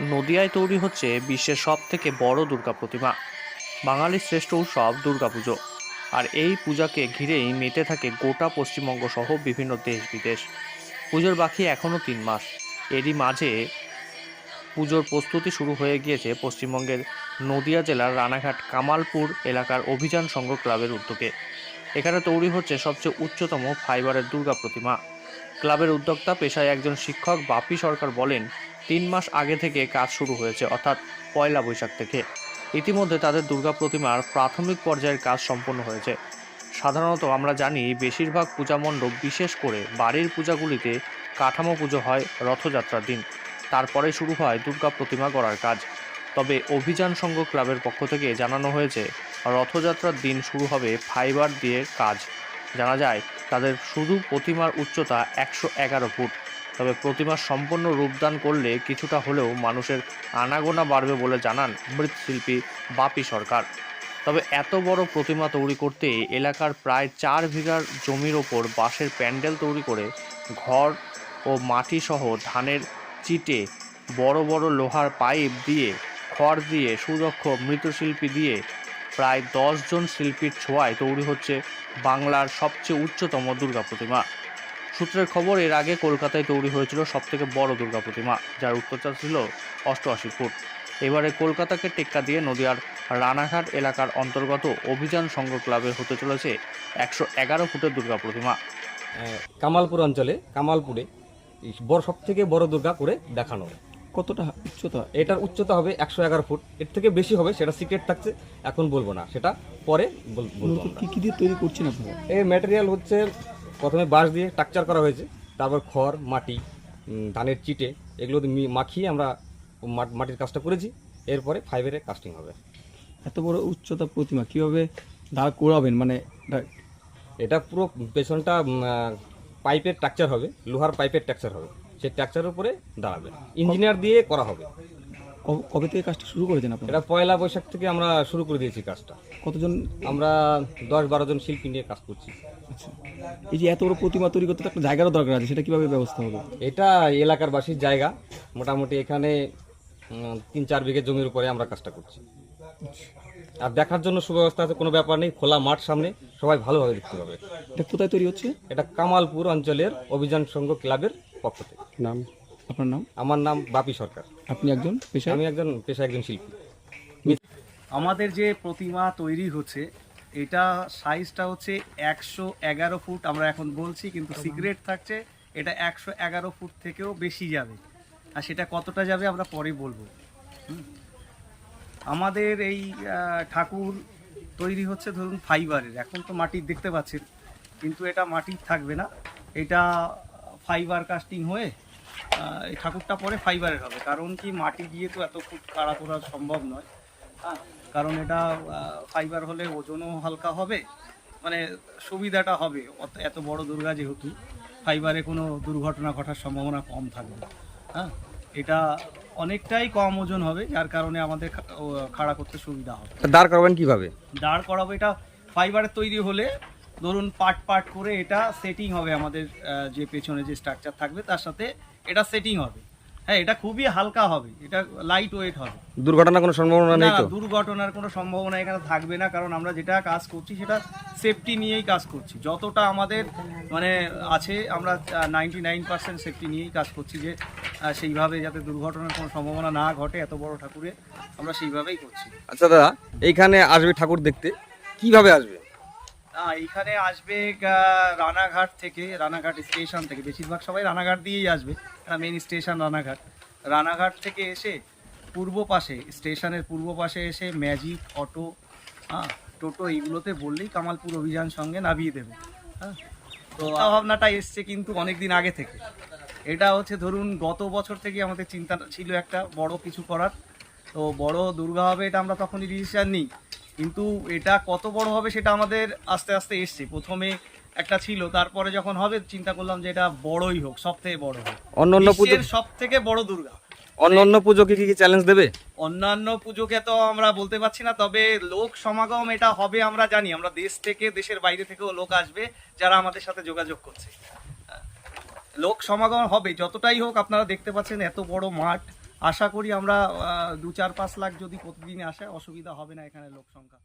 নদিয়ায় তৈরি হচ্ছে বিশ্বের সব থেকে বড় দুর্গা প্রতিমা। বাঙালির শ্রেষ্ঠ উৎসব দুর্গাপুজো। আর এই পূজাকে ঘিরেই মেতে থাকে গোটা পশ্চিমবঙ্গ সহ বিভিন্ন দেশ বিদেশ। পুজোর বাকি এখনও তিন মাস। এরই মাঝে পুজোর প্রস্তুতি শুরু হয়ে গিয়েছে পশ্চিমবঙ্গের নদিয়া জেলার রানাঘাট কামালপুর এলাকার অভিযান সংঘ ক্লাবের উদ্যোগে। এখানে তৈরি হচ্ছে সবচেয়ে উচ্চতম ফাইবারের দুর্গা প্রতিমা। ক্লাবের উদ্যোক্তা পেশায় একজন শিক্ষক বাপি সরকার বলেন তিন মাস আগে থেকে কাজ শুরু হয়েছে, অর্থাৎ পয়লা বৈশাখ থেকে। ইতিমধ্যে তাদের দুর্গা প্রতিমার প্রাথমিক পর্যায়ের কাজ সম্পন্ন হয়েছে। সাধারণত আমরা জানি, বেশিরভাগ পূজা মণ্ডপ বিশেষ করে বাড়ির পূজাগুলিতে কাঠামো পুজো হয় রথযাত্রার দিন। তারপরে শুরু হয় দুর্গা প্রতিমা গড়ার কাজ। তবে অভিযান সংঘ ক্লাবের পক্ষ থেকে জানানো হয়েছে, রথযাত্রার দিন শুরু হবে ফাইবার দিয়ে কাজ। জানা যায়, তাদের শুধু প্রতিমার উচ্চতা একশো এগারো ফুট। তবে প্রতিমার সম্পূর্ণ রূপদান করলে কিছুটা হলেও মানুষের আনাগোনা বাড়বে বলে জানান মৃৎশিল্পী বাপি সরকার। তবে এত বড় প্রতিমা তৈরি করতে এলাকার প্রায় চার বিঘার জমির ওপর বাঁশের প্যান্ডেল তৈরি করে ঘর ও মাটি সহ ধানের চিটে বড় বড় লোহার পাইপ দিয়ে, খড় দিয়ে, সুদক্ষ মৃৎশিল্পী দিয়ে প্রায় জন শিল্পীর ছোঁয়ায় তৈরি হচ্ছে বাংলার সবচেয়ে উচ্চতম দুর্গা প্রতিমা। সূত্রের খবর এর আগে কলকাতায় তৈরি হয়েছিল সবথেকে বড় দুর্গা প্রতিমা যার উচ্চতা ছিল অষ্টআশি ফুট। এবারে কলকাতাকে টেক্কা দিয়ে নদিয়ার রানাঘাট এলাকার অন্তর্গত অভিযান সংঘ ক্লাবে হতে চলেছে একশো এগারো ফুটের দুর্গা প্রতিমা কামালপুর অঞ্চলে কামালপুরে এই বড় সব থেকে বড় দুর্গা করে দেখানো। হয়। কতটা উচ্চতা? এটার উচ্চতা হবে একশো এগারো ফুট। এর থেকে বেশি হবে সেটা সিক্রেট থাকছে এখন বলব না। সেটা পরে বলব কি কি দিয়ে তৈরি করছেন আপনারা? এই ম্যাটেরিয়াল হচ্ছে প্রথমে বাঁশ দিয়ে স্ট্রাকচার করা হয়েছে তারপর খড় মাটি ধানের চিটে এগুলো মাখিয়ে আমরা মাটির কাজটা করেছি এরপরে ফাইবারে কাস্টিং হবে। এত বড় উচ্চতা প্রতিমা কীভাবে দাঁড় করাবেন মানে এটা পুরো পেছনটা পাইপের স্ট্রাকচার হবে লোহার পাইপের স্ট্রাকচার হবে সেই স্ট্রাকচারের উপরে দাঁড়াবে। ইঞ্জিনিয়ার দিয়ে করা হবে। কবে থেকে কাজটা শুরু করেছেন আপনারা? এটা পয়লা বৈশাখ থেকে আমরা শুরু করে দিয়েছি কাজটা। কতজন? আমরা দশ বারো জন শিল্পী নিয়ে কাজ করছি। আচ্ছা। এই যে এত বড় প্রতিমা তৈরি করতে তো একটা জায়গারও দরকার আছে সেটা কীভাবে ব্যবস্থা হবে? এটা এলাকার বাসীর জায়গা। মোটামুটি এখানে তিন চার বিঘে জমির উপরে আমরা কাজটা করছি। আর দেখার জন্য সুব্যবস্থা আছে কোনো ব্যাপার নেই খোলা মাঠ সামনে সবাই ভালোভাবে দেখতে পাবে। এটা কোথায় তৈরি হচ্ছে? এটা কামালপুর অঞ্চলের অভিযান সংঘ ক্লাবের পক্ষ থেকে। নাম? আপনার নাম? আমার নাম বাপি সরকার। আপনি একজন পেশায়? আমি একজন পেশা একজন শিল্পী। আমাদের যে প্রতিমা তৈরি হচ্ছে এটা সাইজটা হচ্ছে একশো এগারো ফুট আমরা এখন বলছি কিন্তু সিগারেট থাকছে এটা একশো এগারো ফুট থেকেও বেশি যাবে। আর সেটা কতটা যাবে আমরা পরে বলব। হুম। আমাদের এই ঠাকুর তৈরি হচ্ছে ধরুন ফাইবারের এখন তো মাটির দেখতে পাচ্ছেন কিন্তু এটা মাটির থাকবে না। এটা ফাইবার কাস্টিং হয়ে এই ঠাকুরটা পরে ফাইবারের হবে। কারণ কি মাটি দিয়ে তো এত ফুট কাড়া করা সম্ভব নয়। হ্যাঁ কারণ এটা ফাইবার হলে ওজনও হালকা হবে মানে সুবিধাটা হবে। এত বড় দুর্গা যেহেতু ফাইবারে কোনো দুর্ঘটনা ঘটার সম্ভাবনা কম থাকবে। হ্যাঁ এটা অনেকটাই কম ওজন হবে যার কারণে আমাদের খাড়া করতে সুবিধা হবে। দাঁড় করাবেন কীভাবে? দাঁড় করাবো এটা ফাইবারের তৈরি হলে ধরুন পার্ট পার্ট করে এটা সেটিং হবে আমাদের যে পেছনে যে স্ট্রাকচার থাকবে তার সাথে এটা সেটিং হবে। হ্যাঁ এটা খুবই হালকা হবে। এটা লাইট ওয়েট হবে। দুর্ঘটনা কোনো সম্ভাবনা নেই তো? দুর্ঘটনার কোনো সম্ভাবনা এখানে থাকবে না কারণ আমরা যেটা কাজ করছি সেটা সেফটি নিয়েই কাজ করছি। যতটা আমাদের মানে আছে আমরা নাইনটি নাইন পার্সেন্ট সেফটি নিয়েই কাজ করছি যে সেইভাবে যাতে দুর্ঘটনার কোনো সম্ভাবনা না ঘটে এত বড় ঠাকুরে আমরা সেইভাবেই করছি। আচ্ছা দাদা এইখানে আসবে ঠাকুর দেখতে। কীভাবে আসবে? না এইখানে আসবে রানাঘাট থেকে রানাঘাট স্টেশন থেকে। বেশিরভাগ সবাই রানাঘাট দিয়েই আসবে মেন স্টেশন রানাঘাট। রানাঘাট থেকে এসে পূর্ব পাশে স্টেশনের পূর্ব পাশে এসে ম্যাজিক অটো হ্যাঁ টোটো এইগুলোতে বললেই কামালপুর অভিযান সঙ্গে নামিয়ে দেবে। হ্যাঁ? তো ভাবনাটা এসছে কিন্তু অনেক দিন আগে থেকে। এটা হচ্ছে ধরুন গত বছর থেকে আমাদের চিন্তা ছিল একটা বড় কিছু করার। তো বড় দুর্গা হবে এটা আমরা তখনই ডিসিশন নিই। কিন্তু এটা কত বড় হবে সেটা আমাদের আস্তে আস্তে এসছে। প্রথমে একটা ছিল তারপরে যখন হবে চিন্তা করলাম যে এটা বড়ই হোক সব থেকে বড় হোক। অন্য অন্য পুজো সব থেকে বড় দুর্গা। অন্য অন্য পুজো কি কি চ্যালেঞ্জ দেবে? অন্যান্য পুজোকে তো আমরা বলতে পারছি না তবে লোক সমাগম এটা হবে আমরা জানি। আমরা দেশ থেকে দেশের বাইরে থেকেও লোক আসবে যারা আমাদের সাথে যোগাযোগ করছে। লোক সমাগম হবে যতটাই হোক আপনারা দেখতে পাচ্ছেন এত বড় মাঠ। আশা করি আমরা দু চার পাঁচ লাখ যদি প্রতিদিন আসে, অসুবিধা হবে না এখানে লোক সংখ্যা।